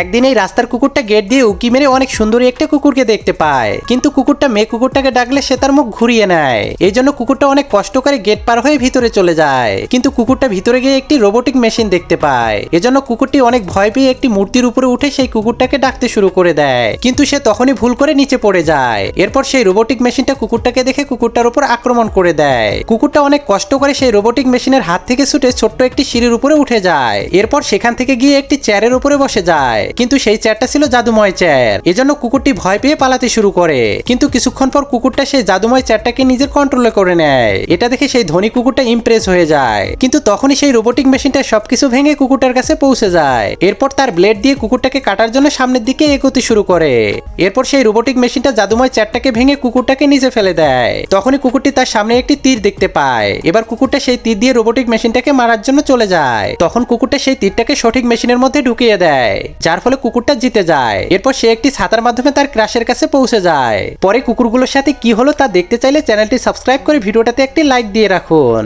একদিন এই রাস্তার কুকুরটা গেট দিয়ে উকি মেরে অনেক সুন্দরী একটা কুকুরকে দেখতে পায়। কিন্তু কুকুরটা মেয়ে কুকুরটাকে ডাকলে সে তার মুখ ঘুরিয়ে নেয়। এই জন্য কুকুরটা অনেক কষ্ট করে গেট পার হয়ে ভিতরে চলে যায়। কিন্তু কুকুরটা ভিতরে গিয়ে একটি রোবোটিক মেশিন দেখতে পায়। এজন্য কুকুরটি অনেক ভয় পেয়ে একটি মূর্তির উপরে উঠে সেই কুকুরটাকে ডাকতে শুরু করে দেয়। কিন্তু সে তখনই ভুল করে নিচে পড়ে যায়। এরপর সেই রোবোটিক মেশিনটা কুকুরটাকে দেখে কুকুরটার উপর আক্রমণ করে দেয়। কুকুরটা অনেক কষ্ট করে সেই রোবোটিক মেশিনের হাত থেকে ছুটে ছোট্ট একটি সিঁড়ির উপরে উঠে যায়। এরপর সেখান থেকে গিয়ে একটি চেয়ারের উপরে বসে যায়। কিন্তু সেই চেয়ারটা ছিল জাদুময় চেয়ার। এজন্য কুকুরটি ভয় পেয়ে পালাতে শুরু করে। কিন্তু কিছুক্ষণ পর কুকুরটা সেই জাদুময় চেয়ারটাকে নিজের কন্ট্রোলে করে নেয়। এটা দেখে সেই ধনী কুকুরটা ইমপ্রেস হয়ে যায়। কিন্তু তখনই সেই রোবোটিক মেশিনটা সবকিছু ভেঙে কুকুরটার কাছে পৌঁছে যায়। এরপর তার ব্লেড দিয়ে কুকুরটাকে কাটার জন্য সামনের দিকে এগোতে শুরু করে। এরপর সেই রোবোটিক মেশিনটা জাদুময় চেয়ারটাকে ভেঙে কুকুরটাকে নিচে ফেলে দেয়। তখনই কুকুরটি তার সামনে একটি তীর দেখতে পায়। এবার কুকুরটা সেই তীর দিয়ে রোবোটিক মেশিনটাকে মারার জন্য চলে যায়। তখন কুকুরটা সেই তীরটাকে সঠিক মেশিনের মধ্যে ঢুকিয়ে দেয়। যার ফলে কুকুরটা জিতে যায়। এরপর সে একটি ছাতার মাধ্যমে তার ক্রাশের কাছে পৌঁছে যায়। পরে কুকুরগুলোর সাথে কি হলো তা দেখতে চাইলে চ্যানেলটি সাবস্ক্রাইব করে ভিডিওটাতে একটি লাইক দিয়ে রাখুন।